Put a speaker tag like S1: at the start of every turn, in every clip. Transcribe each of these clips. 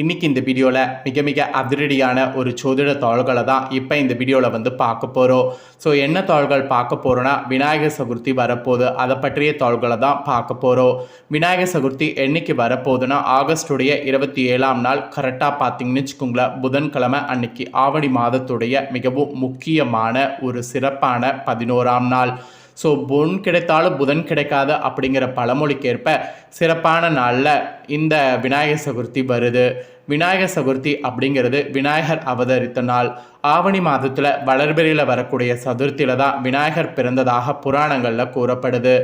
S1: இன்னைக்கு இந்த வீடியோவில் மிக மிக அதிரடியான ஒரு சோதிட தாள்களை தான் இப்போ இந்த வீடியோவில் வந்து பார்க்க போகிறோம் ஸோ என்ன தாள்கள் பார்க்க போகிறோன்னா விநாயகர் சதுர்த்தி வரப்போகுது. அதை பற்றிய தாள்களை தான் பார்க்க போகிறோம் விநாயகர் சதுர்த்தி என்னைக்கு வரப்போகுதுன்னா ஆகஸ்டுடைய இருபத்தி ஏழாம் நாள் கரெக்டாக பார்த்தீங்கன்னு வச்சுக்கோங்களேன் புதன்கிழமை அன்னைக்கு ஆவணி மாதத்துடைய மிகவும் முக்கியமான ஒரு சிறப்பான பதினோராம் நாள். ஸோ பொன் கிடைத்தாலும் புதன் கிடைக்காது அப்படிங்கிற பழமொழிக்கேற்ப சிறப்பான நாளில் இந்த விநாயகர் சதுர்த்தி வருது. விநாயகர் சதுர்த்தி அப்படிங்கிறது விநாயகர் அவதரித்த நாள். ஆவணி மாதத்தில் வளர்பிறையில் வரக்கூடிய சதுர்த்தியில் தான் விநாயகர் பிறந்ததாக புராணங்களில் கூறப்படுது.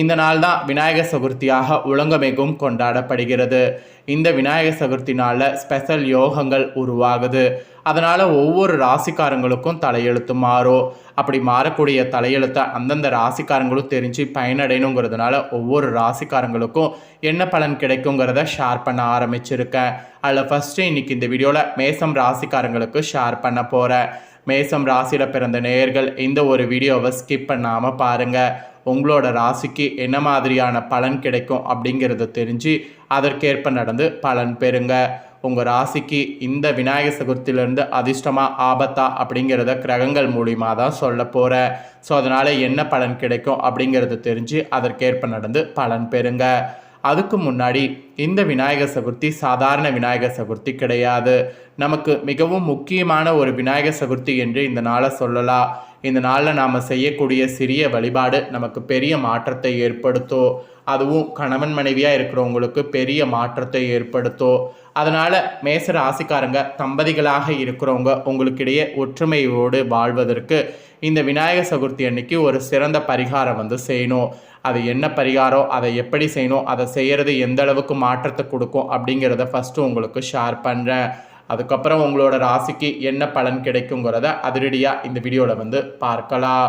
S1: இந்த நாள் தான் விநாயகர் சதுர்த்தியாக உலகமெங்கும் கொண்டாடப்படுகிறது. இந்த விநாயகர் சதுர்த்தி நாளில் ஸ்பெஷல் யோகங்கள் உருவாகுது. அதனால் ஒவ்வொரு ராசிக்காரங்களுக்கும் தலையெழுத்து மாறும் அப்படி மாறக்கூடிய தலையெழுத்தை அந்தந்த ராசிக்காரங்களும் தெரிஞ்சு பயனடையணுங்கிறதுனால ஒவ்வொரு ராசிக்காரங்களுக்கும் என்ன பலன் கிடைக்குங்கிறத ஷேர் பண்ண ஆரம்பிச்சிருக்கேன். அதில் ஃபஸ்ட்டு இன்றைக்கி இந்த வீடியோவில் மேசம் ராசிக்காரங்களுக்கு ஷேர் பண்ண போகிறேன் மேசம் ராசியில் பிறந்த நேயர்கள் இந்த ஒரு வீடியோவை ஸ்கிப் பண்ணாமல் பாருங்கள் உங்களோட ராசிக்கு என்ன மாதிரியான பலன் கிடைக்கும் அப்படிங்கிறத தெரிஞ்சு அதற்கேற்ப நடந்து பலன் பெறுங்க. உங்கள் ராசிக்கு இந்த விநாயகர் சதுர்த்தியிலேருந்து அதிர்ஷ்டமாக ஆபத்தா அப்படிங்கிறத கிரகங்கள் மூலியமாக தான் சொல்ல போகிறேன் ஸோ அதனால் என்ன பலன் கிடைக்கும் அப்படிங்கிறத தெரிஞ்சு அதற்கேற்ப நடந்து பலன் பெறுங்க. அதுக்கு முன்னாடி இந்த விநாயகர் சதுர்த்தி சாதாரண விநாயகர் சதுர்த்தி கிடையாது. நமக்கு மிகவும் முக்கியமான ஒரு விநாயகர் சதுர்த்தி என்று இந்த நாளை சொல்லலாம். இந்த நாளில் நாம் செய்யக்கூடிய சிறிய வழிபாடு நமக்கு பெரிய மாற்றத்தை ஏற்படுத்தும் அதுவும் கணவன் மனைவியாக இருக்கிறவங்களுக்கு பெரிய மாற்றத்தை ஏற்படுத்தும் அதனால் மேச ராசிக்காரங்க தம்பதிகளாக இருக்கிறவங்க உங்களுக்கிடையே ஒற்றுமையோடு வாழ்வதற்கு இந்த விநாயகர் சதுர்த்தி அன்னைக்கு ஒரு சிறந்த பரிகாரம் வந்து செய்யணும். அது என்ன பரிகாரம் அதை எப்படி செய்யணும் அதை செய்கிறது எந்த அளவுக்கு மாற்றத்தை கொடுக்கும் அப்படிங்கிறத ஃபஸ்ட்டு உங்களுக்கு ஷேர் பண்ணுறேன் அதுக்கப்புறம் உங்களோட ராசிக்கு என்ன பலன் கிடைக்குங்கிறத அதிரடியாக இந்த வீடியோவில் வந்து பார்க்கலாம்.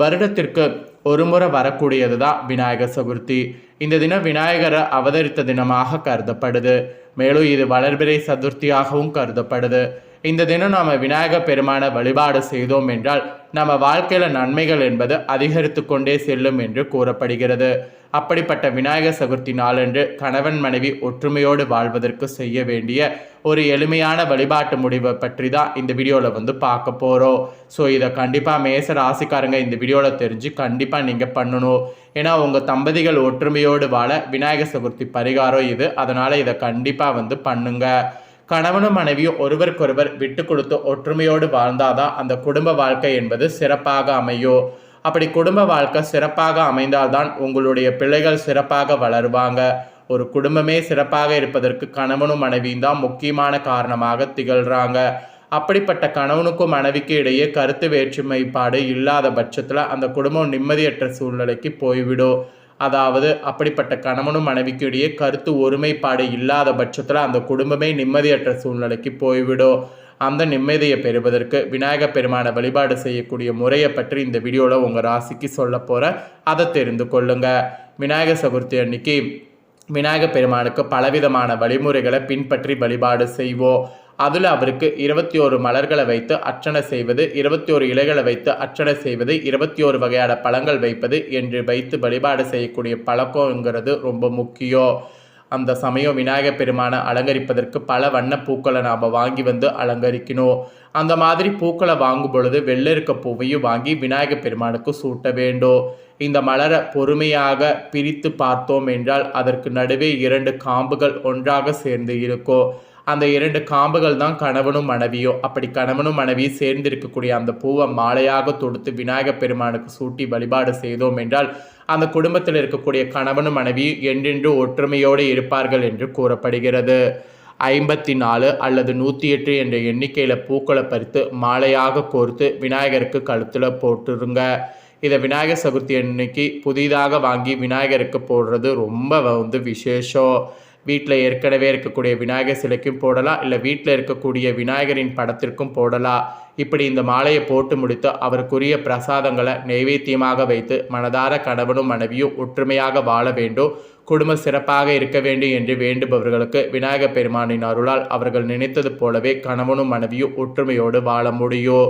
S1: வருடத்திற்கு ஒரு முறை வரக்கூடியது தான் விநாயகர் சதுர்த்தி. இந்த தினம் விநாயகரை அவதரித்த தினமாக கருதப்படுது. மேலும் இது வளர்பிறை சதுர்த்தியாகவும் கருதப்படுது. இந்த தினம் நாம் விநாயகர் பெருமான வழிபாடு செய்தோம் என்றால் நம்ம வாழ்க்கையில் நன்மைகள் என்பது அதிகரித்து கொண்டே செல்லும் என்று கூறப்படுகிறது. அப்படிப்பட்ட விநாயகர் சதுர்த்தி நாளன்று கணவன் மனைவி ஒற்றுமையோடு வாழ்வதற்கு செய்ய வேண்டிய ஒரு எளிமையான வழிபாட்டு முடிவை பற்றி தான் இந்த வீடியோவில் வந்து பார்க்க போகிறோம் ஸோ இதை கண்டிப்பாக மேச ராசிக்காரங்க இந்த வீடியோவில் தெரிஞ்சு கண்டிப்பாக நீங்கள் பண்ணணும். ஏன்னா உங்கள் தம்பதிகள் ஒற்றுமையோடு வாழ விநாயகர் சதுர்த்தி பரிகாரம் இது. அதனால் இதை கண்டிப்பாக வந்து பண்ணுங்கள் கணவனும் மனைவியும் ஒருவருக்கொருவர் விட்டு கொடுத்து ஒற்றுமையோடு வாழ்ந்தாதான் அந்த குடும்ப வாழ்க்கை என்பது சிறப்பாக அமையும் அப்படி குடும்ப வாழ்க்கை சிறப்பாக அமைந்தால்தான் உங்களுடைய பிள்ளைகள் சிறப்பாக வளருவாங்க. ஒரு குடும்பமே சிறப்பாக இருப்பதற்கு கணவனும் மனைவியும் தான் முக்கியமான காரணமாக திகழ்கிறாங்க அப்படிப்பட்ட கணவனுக்கும் மனைவிக்கு இடையே கருத்து வேற்றுமைப்பாடு இல்லாத பட்சத்தில் அந்த குடும்பம் நிம்மதியற்ற சூழ்நிலைக்கு போய்விடும். அதாவது அப்படிப்பட்ட கணவனும் மனைவிக்கு இடையே கருத்து ஒருமைப்பாடு இல்லாத பட்சத்தில் அந்த குடும்பமே நிம்மதியற்ற சூழ்நிலைக்கு போய்விடும். அந்த நிம்மதியை பெறுவதற்கு விநாயகர் பெருமானை வழிபாடு செய்யக்கூடிய முறையை பற்றி இந்த வீடியோவில் உங்கள் ராசிக்கு சொல்ல போகிறேன் அதை தெரிந்து கொள்ளுங்க. விநாயகர் சதுர்த்தி அன்னைக்கு விநாயகர் பெருமானுக்கு பலவிதமான வழிமுறைகளை பின்பற்றி வழிபாடு செய்வோம். அதில் அவருக்கு இருபத்தி ஓரு மலர்களை வைத்து அர்ச்சனை செய்வது இருபத்தி ஓரு இலைகளை வைத்து அர்ச்சனை செய்வது இருபத்தி ஓரு வகையான பழங்கள் வைப்பது என்று வைத்து வழிபாடு செய்யக்கூடிய பழக்கங்கிறது ரொம்ப முக்கியம் அந்த சமயம் விநாயகர் பெருமானை அலங்கரிப்பதற்கு பல வண்ண பூக்களை நாம் வாங்கி வந்து அலங்கரிக்கணும். அந்த மாதிரி பூக்களை வாங்கும் பொழுது வெள்ளெருக்க பூவையும் வாங்கி விநாயகர் பெருமானுக்கு சூட்ட வேண்டும். இந்த மலரை பொறுமையாக பிரித்து பார்த்தோம் என்றால் அதற்கு நடுவே இரண்டு காம்புகள் ஒன்றாக சேர்ந்து இருக்கும். அந்த இரண்டு காம்புகள் தான் கணவனும் மனைவியும். அப்படி கணவனும் மனைவியும் சேர்ந்து இருக்கக்கூடிய அந்த பூவை மாலையாக தொடுத்து விநாயகர் பெருமானுக்கு சூட்டி வழிபாடு செய்தோம் என்றால் அந்த குடும்பத்தில் இருக்கக்கூடிய கணவனும் மனைவியும் என்றென்று ஒற்றுமையோடு இருப்பார்கள் என்று கூறப்படுகிறது. ஐம்பத்தி நாலு அல்லது நூற்றி எட்டு என்ற எண்ணிக்கையில் பூக்களை பறித்து மாலையாக கோர்த்து விநாயகருக்கு கழுத்தில் போட்டுருங்க. இதை விநாயகர் சதுர்த்தி அன்னைக்கு புதிதாக வாங்கி விநாயகருக்கு போடுறது ரொம்ப வந்து விசேஷம். வீட்டில் ஏற்கனவே இருக்கக்கூடிய விநாயகர் சிலைக்கும் போடலாம் இல்லை வீட்டில் இருக்கக்கூடிய விநாயகரின் படத்திற்கும் போடலாம் இப்படி இந்த மாலையை போட்டு முடித்து அவருக்குரிய பிரசாதங்களை நைவேத்தியமாக வைத்து மனதார கணவனும் மனைவியும் ஒற்றுமையாக வாழ வேண்டும். குடும்பம் சிறப்பாக இருக்க வேண்டும் என்று வேண்டுபவர்களுக்கு விநாயகர் பெருமானின் அருளால் அவர்கள் நினைத்தது போலவே கணவனும் மனைவியும் ஒற்றுமையோடு வாழ முடியும்.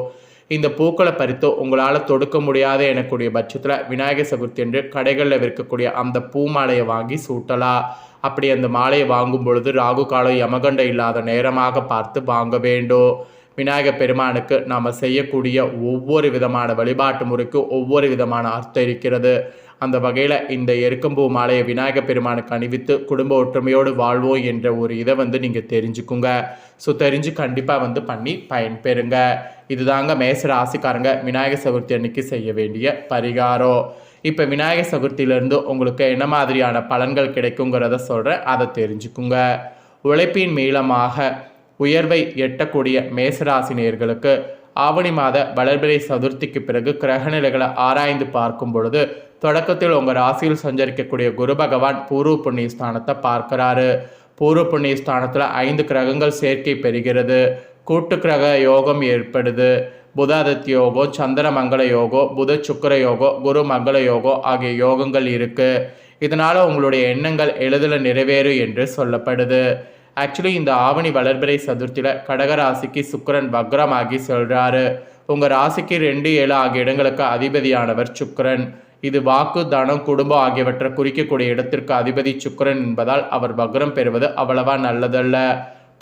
S1: இந்த பூக்களை பறித்து உங்களால் தொடுக்க முடியாத எனக்கூடிய பட்சத்தில் விநாயகர் சதுர்த்தி என்று கடைகளில் விற்கக்கூடிய அந்த பூ மாலையை வாங்கி சூட்டலாம் அப்படி அந்த மாலையை வாங்கும் பொழுது ராகு காலம் யமகண்ட இல்லாத நேரமாக பார்த்து வாங்க வேண்டும் விநாயகர் பெருமானுக்கு நாம் செய்யக்கூடிய ஒவ்வொரு விதமான வழிபாட்டு முறைக்கும் ஒவ்வொரு விதமான அர்த்தம் இருக்கிறது. அந்த வகையில் இந்த எருக்கம்பூ மாலையை விநாயகர் பெருமானுக்கு அணிவித்து குடும்ப ஒற்றுமையோடு வாழ்வோம் என்ற ஒரு இதை வந்து நீங்கள் தெரிஞ்சுக்குங்க. ஸோ தெரிஞ்சு கண்டிப்பாக வந்து பண்ணி பயன்பெறுங்க. இதுதாங்க மேச ராசிக்காரங்க விநாயகர் சதுர்த்தி அன்னைக்கு செய்ய வேண்டிய பரிகாரம். இப்போ விநாயகர் சதுர்த்தியிலேருந்து உங்களுக்கு என்ன மாதிரியான பலன்கள் கிடைக்குங்கிறத சொல்கிறேன் அதை தெரிஞ்சுக்குங்க. உழைப்பின் மீளமாக உயர்வை எட்டக்கூடிய மேசராசினியர்களுக்கு ஆவணி மாத வளர்பிறை சதுர்த்திக்கு பிறகு கிரகநிலைகளை ஆராய்ந்து பார்க்கும் பொழுது தொடக்கத்தில் உங்கள் ராசியில் சஞ்சரிக்கக்கூடிய குரு பகவான் பூர்வ புண்ணிய ஸ்தானத்தை பார்க்கிறாரு. பூர்வ புண்ணிய ஸ்தானத்தில் ஐந்து கிரகங்கள் சேர்க்கை பெறுகிறது. கூட்டு கிரக யோகம் ஏற்படுது. புதாதித்ய யோகம் சந்திர மங்கள யோகம் புத சுக்கர யோகம் குரு மங்கள யோகம் ஆகிய யோகங்கள் இருக்குது இதனால் உங்களுடைய எண்ணங்கள் எளிதில் நிறைவேறும் என்று சொல்லப்படுது. ஆக்சுவலி இந்த ஆவணி வளர்பிறை சதுர்த்தியில் கடகராசிக்கு சுக்கரன் வக்ரமாகி சொல்கிறாரு உங்கள் ராசிக்கு ரெண்டு ஏழு ஆகிய இடங்களுக்கு அதிபதியானவர் சுக்கரன். இது வாக்கு தனம் குடும்பம் ஆகியவற்றை குறிக்கக்கூடிய இடத்திற்கு அதிபதி சுக்கரன் என்பதால் அவர் வக்ரம் பெறுவது அவ்வளவா நல்லதல்ல.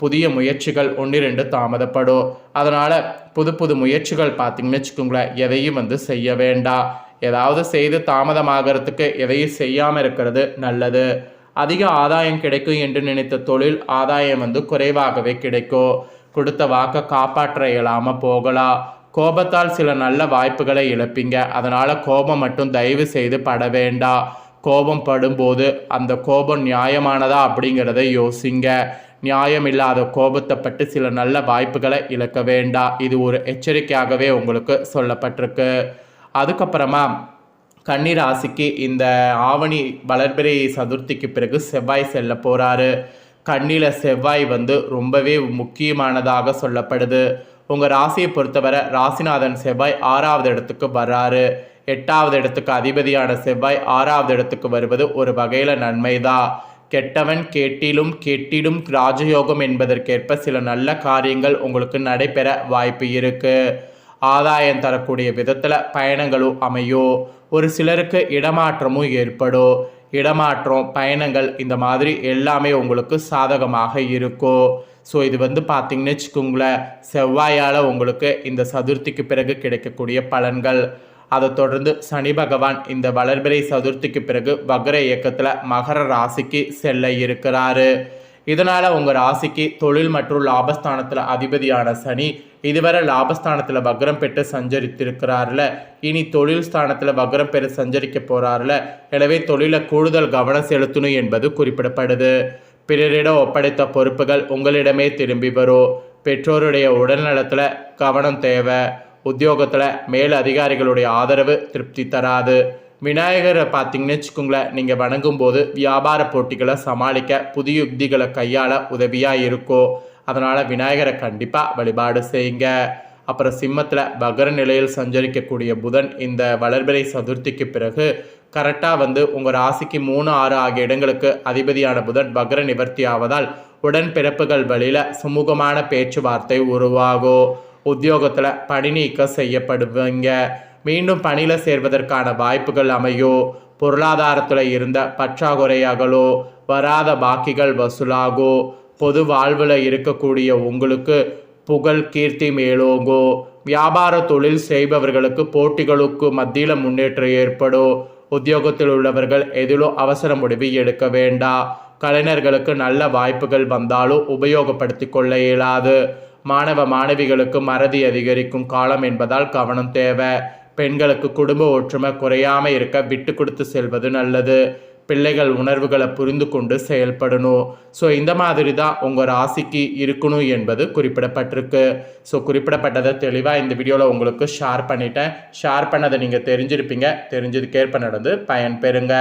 S1: புதிய முயற்சிகள் ஒன்று ரெண்டு தாமதப்படும். அதனால் புது புது முயற்சிகள் பார்த்தீங்கன்னு வச்சுக்கோங்களேன் எதையும் வந்து செய்ய வேண்டாம். ஏதாவது செய்து தாமதமாகறதுக்கு எதையும் செய்யாமல் இருக்கிறது நல்லது. அதிக ஆதாயம் கிடைக்கும் என்று நினைத்த தொழில் ஆதாயம் வந்து குறைவாகவே கிடைக்கும். கொடுத்த வாக்கை காப்பாற்ற இயலாமல் போகலாம். கோபத்தால் சில நல்ல வாய்ப்புகளை இழப்பீங்க. அதனால் கோபம் மட்டும் தயவு செய்து பட வேண்டாம் கோபம் படும்போது அந்த கோபம் நியாயமானதா அப்படிங்கிறத யோசிங்க. நியாயம் இல்லாத கோபத்தை பட்டு சில நல்ல வாய்ப்புகளை இழக்க வேண்டாம் இது ஒரு எச்சரிக்கையாகவே உங்களுக்கு சொல்லப்பட்டிருக்கு. அதுக்கப்புறமா கன்னிராசிக்கு இந்த ஆவணி வளர்பிறை சதுர்த்திக்கு பிறகு செவ்வாய் செல்ல போகிறாரு கண்ணில செவ்வாய் வந்து ரொம்பவே முக்கியமானதாக சொல்லப்படுது. உங்கள் ராசியை பொறுத்தவரை ராசிநாதன் செவ்வாய் ஆறாவது இடத்துக்கு வர்றாரு. எட்டாவது இடத்துக்கு அதிபதியான செவ்வாய் ஆறாவது இடத்துக்கு வருவது ஒரு வகையில் நன்மைதான் கெட்டவன் கேட்டிலும் கெட்டிடும் ராஜயோகம் என்பதற்கேற்ப சில நல்ல காரியங்கள் உங்களுக்கு நடைபெற வாய்ப்பு இருக்குது ஆதாயம் தரக்கூடிய விதத்தில் பயணங்களும் அமையும் ஒரு சிலருக்கு இடமாற்றமும் ஏற்படும் இடமாற்றம் பயணங்கள் இந்த மாதிரி எல்லாமே உங்களுக்கு சாதகமாக இருக்கும் ஸோ இது வந்து பார்த்திங்கன்னு வச்சுக்கோங்களேன் செவ்வாயால் உங்களுக்கு இந்த சதுர்த்திக்கு பிறகு கிடைக்கக்கூடிய பலன்கள். அதை தொடர்ந்து சனி பகவான் இந்த வளர்பிறை சதுர்த்திக்கு பிறகு வக்ர இயக்கத்தில் மகர ராசிக்கு செல்ல இருக்கிறாரு. இதனால் உங்கள் ராசிக்கு தொழில் மற்றும் லாபஸ்தானத்தில் அதிபதியான சனி இதுவரை லாபஸ்தானத்தில் வக்ரம் பெற்று சஞ்சரித்திருக்கிறார்ல. இனி தொழில் ஸ்தானத்தில் வக்ரம் பெற்று சஞ்சரிக்க போகிறார்ல எனவே தொழிலை கூடுதல் கவனம் செலுத்தணும் என்பது குறிப்பிடப்படுது. பிறரிடம் ஒப்படைத்த பொறுப்புகள் உங்களிடமே திரும்பி வரும் பெற்றோருடைய உடல்நலத்தில் கவனம் தேவை. உத்தியோகத்தில் மேல் அதிகாரிகளுடைய ஆதரவு திருப்தி தராது. விநாயகரை பார்த்தீங்கன்னு வச்சுக்கோங்களேன் நீங்கள் வணங்கும் போது வியாபார போட்டிகளை சமாளிக்க புதிய யுக்திகளை கையாள உதவியாக இருக்கும் அதனால் விநாயகரை கண்டிப்பாக வழிபாடு செய்யுங்க. அப்புறம் சிம்மத்தில் பகர நிலையில் சஞ்சரிக்கக்கூடிய புதன் இந்த வளர்பிறை சதுர்த்திக்கு பிறகு கரெக்டாக வந்து உங்கள் ராசிக்கு மூணு ஆறு ஆகிய இடங்களுக்கு அதிபதியான புதன் பகர நிவர்த்தி ஆவதால் உடன் பிறப்புகள் வழியில் சுமூகமான பேச்சுவார்த்தை உருவாகும். உத்தியோகத்தில் பணி நீக்கம் செய்யப்படுவீங்க. மீண்டும் பணியில் சேர்வதற்கான வாய்ப்புகள் அமையோ பொருளாதாரத்தில் இருந்த பற்றாக்குறையாகலோ வராத பாக்கிகள் வசூலாகோ பொது வாழ்வில் இருக்கக்கூடிய உங்களுக்கு புகழ் கீர்த்தி மேலோங்கோ வியாபார தொழில் செய்பவர்களுக்கு போட்டிகளுக்கு மத்தியில் முன்னேற்றம் ஏற்படும் உத்தியோகத்தில் உள்ளவர்கள் எதிலும் அவசர முடிவு எடுக்க வேண்டாம் கலைஞர்களுக்கு நல்ல வாய்ப்புகள் வந்தாலும் உபயோகப்படுத்தி கொள்ள இயலாது. மாணவ மாணவிகளுக்கு மறதி அதிகரிக்கும் காலம் என்பதால் கவனம் தேவை. பெண்களுக்கு குடும்ப ஒற்றுமை குறையாமல் இருக்க விட்டு கொடுத்து செல்வது நல்லது. பிள்ளைகள் உணர்வுகளை புரிந்து கொண்டு செயல்படணும். ஸோ இந்த மாதிரி தான் உங்கள் ராசிக்கு இருக்கணும் என்பது குறிப்பிடப்பட்டிருக்கு. ஸோ குறிப்பிடப்பட்டதை தெளிவாக இந்த வீடியோவில் உங்களுக்கு ஷேர் பண்ணிட்டேன். ஷேர் பண்ணதை நீங்கள் தெரிஞ்சிருப்பீங்க. தெரிஞ்சதுக்கேற்ப நடந்து பயன் பெறுங்க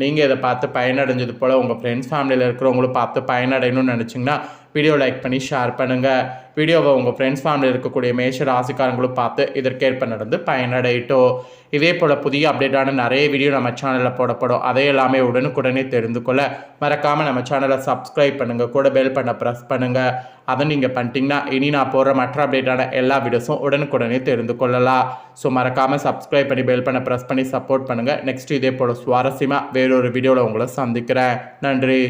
S1: நீங்கள் இதை பார்த்து பயனடைஞ்சது போல் உங்கள் ஃப்ரெண்ட்ஸ் ஃபேமிலியில் இருக்கிறவங்களும் பார்த்து பயனடையணும்னு நினச்சிங்கன்னா வீடியோ லைக் பண்ணி ஷேர் பண்ணுங்கள் வீடியோவை உங்கள் ஃப்ரெண்ட்ஸ் ஃபேமிலியில் இருக்கக்கூடிய மேஷ ராசிக்காரங்களும் பார்த்து இதற்கேற்ப நடந்து பயனடையட்டும். இதே போல் புதிய அப்டேட்டான நிறைய வீடியோ நம்ம சேனலில் போடப்படும். அதை எல்லாமே உடனுக்குடனே தெரிந்து கொள்ள மறக்காமல் நம்ம சேனலை சப்ஸ்கிரைப் பண்ணுங்கள் கூட பெல் பண்ண ப்ரெஸ் பண்ணுங்கள் அதை நீங்கள் பண்ணிட்டீங்கன்னா இனி நான் போடுற மற்ற அப்டேட்டான எல்லா வீடியோஸும் உடனுக்குடனே தெரிந்து கொள்ளலாம். ஸோ மறக்காமல் சப்ஸ்கிரைப் பண்ணி பெல் பண்ண ப்ரெஸ் பண்ணி சப்போர்ட் பண்ணுங்கள் நெக்ஸ்ட் இதே போல் சுவாரஸ்யமாக வேறொரு வீடியோவில் உங்களை சந்திக்கிறேன். நன்றி.